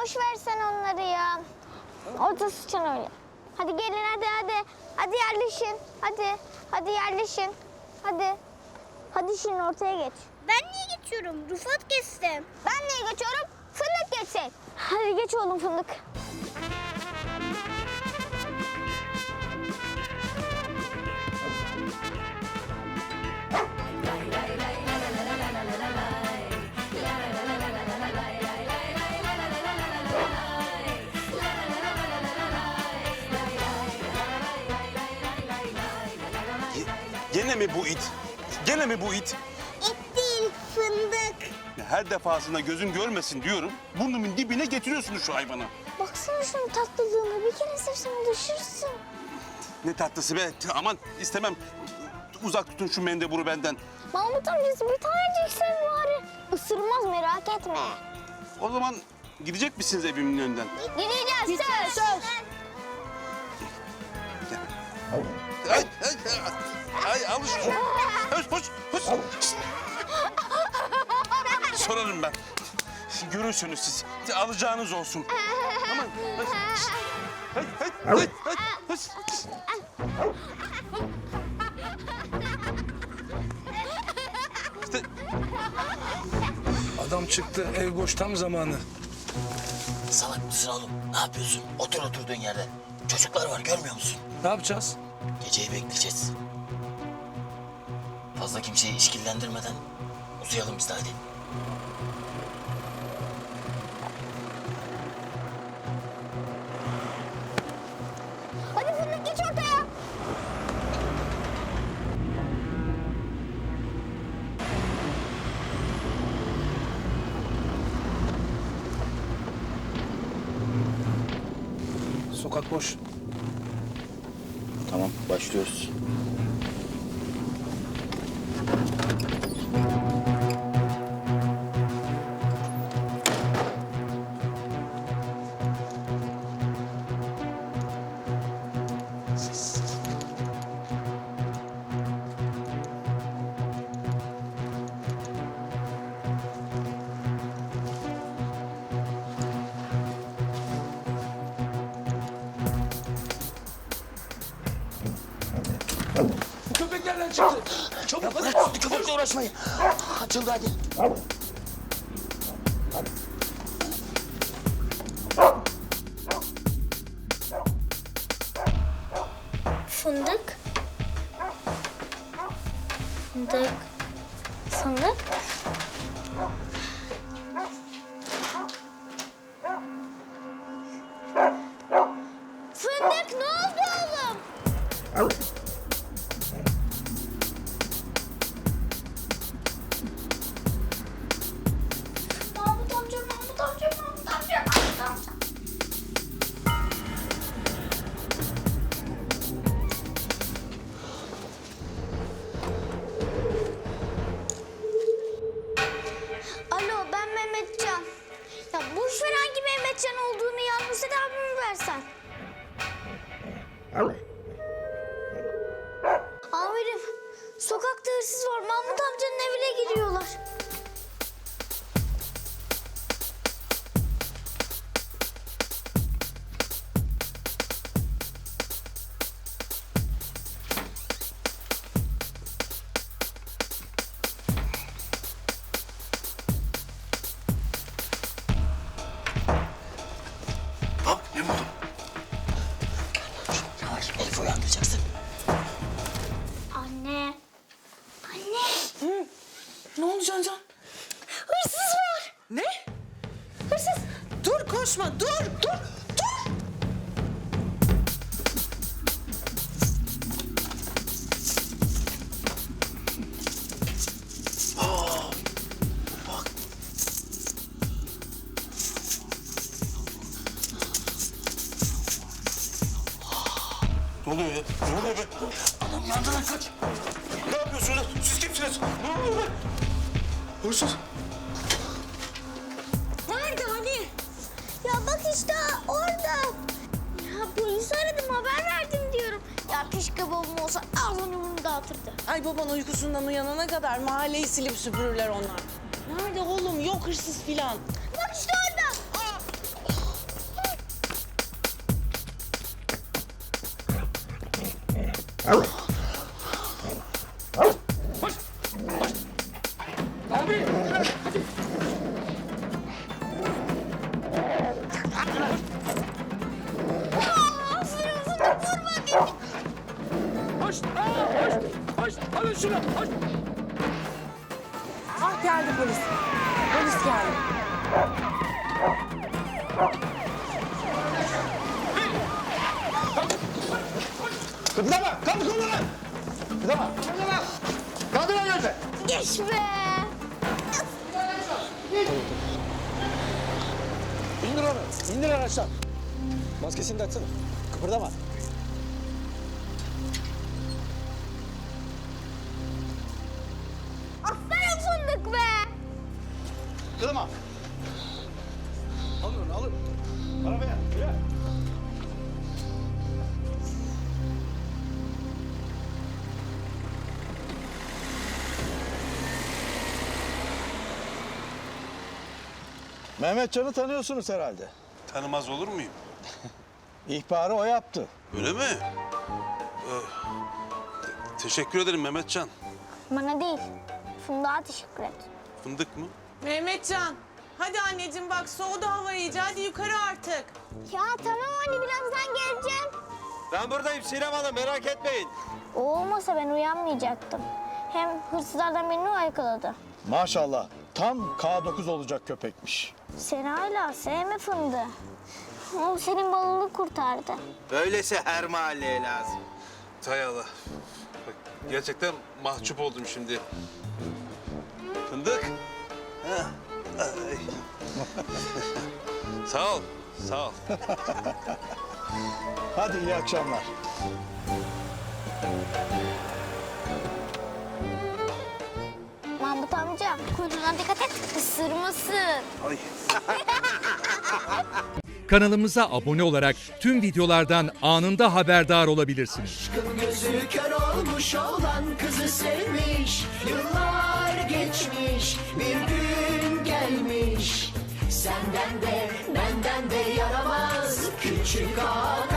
boş ver sen onları ya. Orada sıçan öyle. Hadi gelin hadi hadi. Hadi yerleşin. Hadi. Hadi yerleşin. Hadi. Hadi şimdi ortaya geç. Ben niye geçiyorum? Rufat geçtim. Ben niye geçiyorum? Fındık geçsin. Hadi geç oğlum fındık. Gene mi bu it? Gene mi bu it? İt değil fındık. Her defasında gözüm görmesin diyorum. Burnumun dibine getiriyorsunuz şu hayvanı. Baksana şunun tatlılığına. Bir kere sevsen düşürsün. Ne tatlısı be. Aman istemem. Uzak tutun şu mendeburu benden. Mahmut amcası bir tanecik sev bari. Isırmaz merak etme. O zaman gidecek misiniz evimin önünden? Gideceğiz söz. söz. Ay, ay, ay, ay alış. Hoş, hoş, hoş. Sorarım ben. Görürsünüz siz. Alacağınız olsun. Aman. Hay, hay, hay, hay, hay, hay. İşte Adam çıktı, ev boş tam zamanı. Salak mısın oğlum? Ne yapıyorsun? Otur oturduğun yerde. Çocuklar var görmüyor musun? Ne yapacağız? Geceyi bekleyeceğiz. Fazla kimseyi işkillendirmeden uzayalım biz de hadi. Hadi fındık geç ortaya. Sokak boş. Tamam başlıyoruz. Hadi. Köpeklerden çıktı. Çabuk. Bırak köpekle uğraşmayın. Açıldı hadi. Fındık. Fındık. Fındık. Fındık ne oldu oğlum? Amirim sokakta hırsız var. Mahmut amcanın evine giriyorlar. Hop ne buldum? Koşma dur dur dur. ne oluyor ya? Ne oluyor be? Adam yandı lan kaç. Ne yapıyorsunuz? Siz kimsiniz? Ne oluyor be? Hırsız. işte orada. Ya polisi aradım haber verdim diyorum. Ya keşke babam olsa ağzını bunu dağıtırdı. Ay baban uykusundan uyanana kadar mahalleyi silip süpürürler onlar. Nerede oğlum yok hırsız filan. Bak işte orada. Aa. Ah geldi polis. Polis geldi. Kıpırdama! Kaldır kolunu! Kıpırdama! Kıpırdama! Kaldır gözü! Geç be. İndir onu! İndir araçtan! Maskesini de açsana. Kıpırdama. Kıpırdama! Alın onu, alın. Arabaya, yürü. Mehmetcan'ı tanıyorsunuz herhalde. Tanımaz olur muyum? İhbarı o yaptı. Öyle mi? Ee, te- teşekkür ederim Mehmetcan. Bana değil. Fındığa teşekkür et. Fındık mı? Mehmetcan. Hadi anneciğim bak soğudu hava iyice. Hadi yukarı artık. Ya tamam anne birazdan geleceğim. Ben buradayım Sinem Hanım merak etmeyin. O olmasa ben uyanmayacaktım. Hem hırsızlardan birini o yakaladı. Maşallah tam K9 olacak köpekmiş. Sen hala sevme fındığı. O senin balını kurtardı. Böylesi her mahalleye lazım. Allah. Bak, gerçekten mahcup oldum şimdi. Fındık. Sağ ol, sağ ol. Hadi iyi akşamlar. Mahmut amca kuyruğuna dikkat et ısırmasın. Ay. Kanalımıza abone olarak tüm videolardan anında haberdar olabilirsiniz. Gözü kör olmuş olan kızı sevmiş Yıllar Senden de benden de yaramaz. Küçük ağa